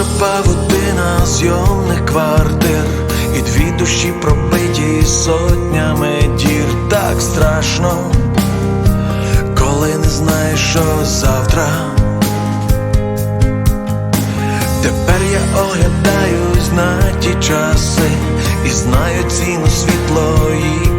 Тягуча павутина зйомних квартир І дві душі пробиті сотнями дір Так страшно, коли не знаєш, що завтра. Тепер я оглядаюсь на ті часи і знаю ціну світу